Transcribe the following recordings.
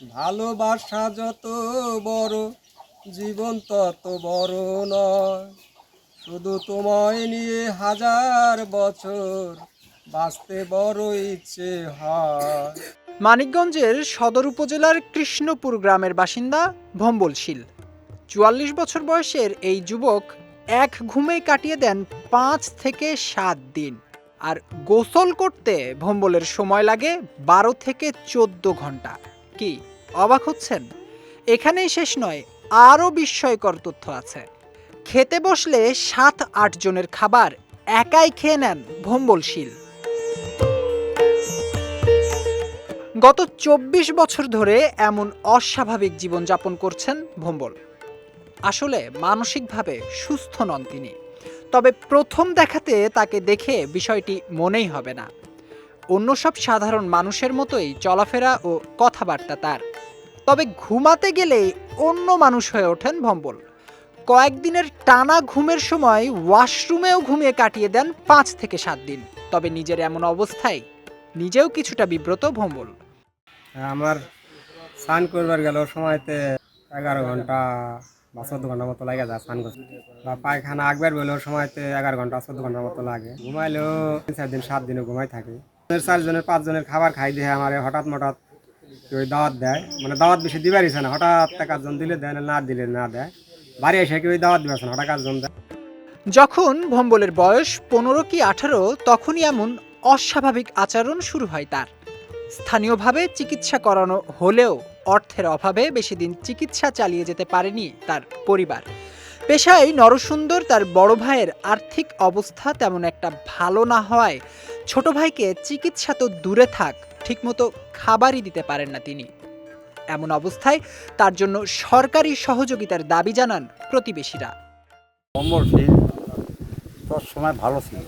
ভালোবাসা যত বড়, জীবন তত বড় নয়। শুধু তোমায় নিয়ে হাজার বছর বাঁচতে বড় ইচ্ছে হয়। মানিকগঞ্জের সদর উপজেলার কৃষ্ণপুর গ্রামের বাসিন্দা ভম্বলশীল চুয়াল্লিশ বছর বয়সের এই যুবক এক ঘুমে কাটিয়ে দেন পাঁচ থেকে সাত দিন। আর গোসল করতে ভম্বলের সময় লাগে বারো থেকে চোদ্দ ঘণ্টা। কি? অবাক হচ্ছেন? এখানেই শেষ নয়, আরও বিস্ময়কর তথ্য আছে। খেতে বসলে সাত, আট জনের খাবার একাই খেয়ে নেন ভম্বলশীল। গত চব্বিশ বছর ধরে এমন অস্বাভাবিক জীবনযাপন করছেন ভম্বল। আসলে মানসিকভাবে সুস্থ নন তিনি। তবে প্রথম দেখাতে তাকে দেখে বিষয়টি মনেই হবে না। অন্য সব সাধারণ মানুষের মতোই চলাফেরা ও কথাবার্তা তার। তবে ঘুমাতে গেলেই অন্য মানুষ হয়ে ওঠেন ভম্বল। কয়েকদিনের টানা ঘুমের সময় ওয়াশরুমেও ঘুমিয়ে কাটিয়ে দেন পাঁচ থেকে সাত দিন। তবে নিজের এমন অবস্থায় নিজেও কিছুটা বিব্রত ভম্বল। আমার স্নান করবার গেল সময়তে এগারো ঘণ্টা বা চোদ্দ ঘণ্টা মতো লাগে যায় স্নান করতে। বা পায়খানা একবার বেরোর সময়তে এগারো ঘণ্টা চোদ্দ ঘণ্টার মতো লাগে। ঘুমাইলেও তিন চার দিন, সাত দিনও ঘুমাই থাকি। চারজনের, পাঁচজনের খাবার খাই দিয়ে আমার হঠাৎ মঠাৎ কেউ দাওয়াত দেয়। মানে দাওয়াত বেশি দিবারিছে না, হঠাৎ একজন দিলে দেয়, না দিলে না দেয়। বাড়ি এসে কেউ দাওয়াত দিবে না, হঠাৎ একজন দেয়। যখন ভম্বলের বয়স পনেরো কি আঠারো, তখনই এমন অস্বাভাবিক আচরণ শুরু হয় তার। স্থানীয়ভাবে চিকিৎসা করানো হলেও অর্থের অভাবে বেশি দিন চিকিৎসা চালিয়ে যেতে পারেনি তার পরিবার। পেশায় নরসুন্দর তার বড় ভাইয়ের আর্থিক অবস্থা তেমন একটা ভালো না হওয়ায় ছোট ভাইকে চিকিৎসা তো দূরে থাক ঠিকমতো খাবারই দিতে পারেন না তিনি। এমন অবস্থায় তার জন্য সরকারি সহযোগিতার দাবি জানান প্রতিবেশীরা। অমর তোর সময় ভালো ছিল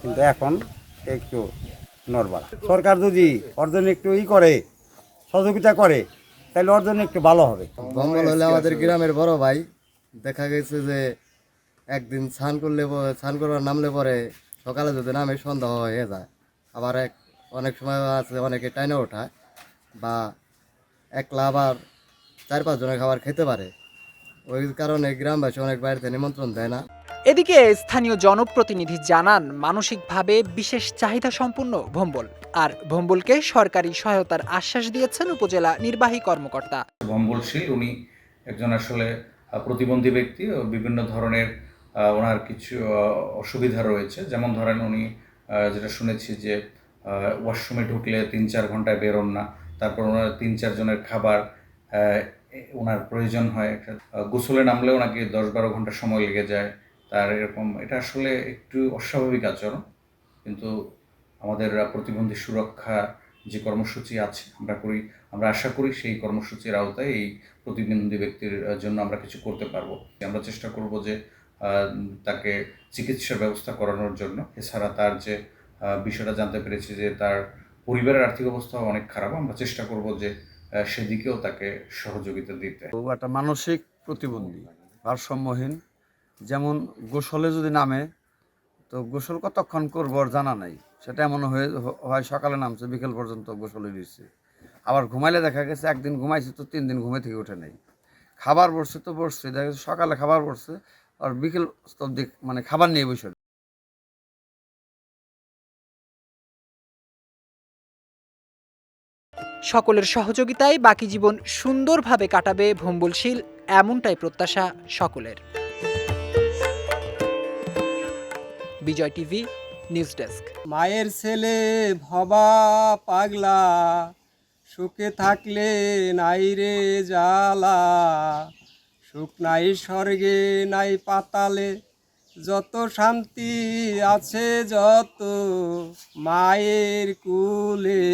কিন্তু এখন একটু নড়বার সরকার যদি ওর জন্য একটু ই করে সহযোগিতা করে তাহলে ওর জন্য একটু ভালো হবে। বঙ্গল হলে আমাদের গ্রামের বড় ভাই দেখা গেছে যে একদিন স্নান করলে স্নান করবার নামলে পরে সকালে যদি নামে সন্ধ্যা হয়ে যায় আবার এক অনেক সময় আছে অনেকে টাইনে ওঠায় বা একলা আবার চার পাঁচ জনের খাবার খেতে পারে। ওই কারণে গ্রামবাসী অনেক বাড়িতে নিমন্ত্রণ দেয় না। এদিকে স্থানীয় জনপ্রতিনিধি জানান মানসিকভাবে বিশেষ চাহিদা সম্পন্ন ভম্বল আর ভম্বলকে সরকারি সহায়তার আশ্বাস দিয়েছেন উপজেলা নির্বাহী কর্মকর্তা। ভম্বলশীল উনি একজন আসলে প্রতিবন্ধী ব্যক্তি বিভিন্ন ধরনের ওনার কিছু অসুবিধা রয়েছে। যেমন ধরেন উনি যেটা শুনেছি যে ওয়াশরুমে ঢুকলে তিন চার ঘন্টায় বেরোন না। তারপর ওনার তিন চারজনের খাবার ওনার প্রয়োজন হয় গোসলে নামলে ওনাকে দশ বারো ঘণ্টা সময় লেগে যায়। তার এরকম, এটা আসলে একটু অস্বাভাবিক আচরণ। কিন্তু আমাদের প্রতিবন্ধী সুরক্ষা যে কর্মসূচি আছে, আমরা করি, আমরা আশা করি সেই কর্মসূচির আওতায় এই প্রতিবন্ধী ব্যক্তির জন্য আমরা কিছু করতে পারব। আমরা চেষ্টা করব যে তাকে চিকিৎসার ব্যবস্থা করানোর জন্য। এছাড়া তার যে বিষয়টা জানতে পেরেছি যে তার পরিবারের আর্থিক অবস্থা অনেক খারাপ। আমরা চেষ্টা করব যে সেদিকেও তাকে সহযোগিতা দিতে। ও একটা মানসিক প্রতিবন্ধী, ভারসাম্যহীন। যেমন গোসলে যদি নামে, তো গোসল কতক্ষণ করব জানা নাই। সেটা এমন হয়ে, হয় সকালে নামছে, বিকেল পর্যন্ত গোসলে দিচ্ছে। আবার ঘুমাইলে দেখা গেছে, একদিন ঘুমাইছে তো তিন দিন ঘুমে থেকে ওঠে নেই। খাবার বসছে তো বসছে দেখা গেছে সকালে খাবার বসছে আর বিকেল অব্দি মানে খাবার নিয়ে বসে সকলের সহযোগিতায় বাকি জীবন সুন্দরভাবে কাটাবে ভম্বলশীল এমনটাই প্রত্যাশা সকলের। Bijoy TV news desk. মায়ের ছেলে ভবা পাগলা সুখে থাকলে নাই রে জ্বালা। সুখ নাই স্বর্গে নাই পাতালে যত শান্তি আছে যত মায়ের কুলে।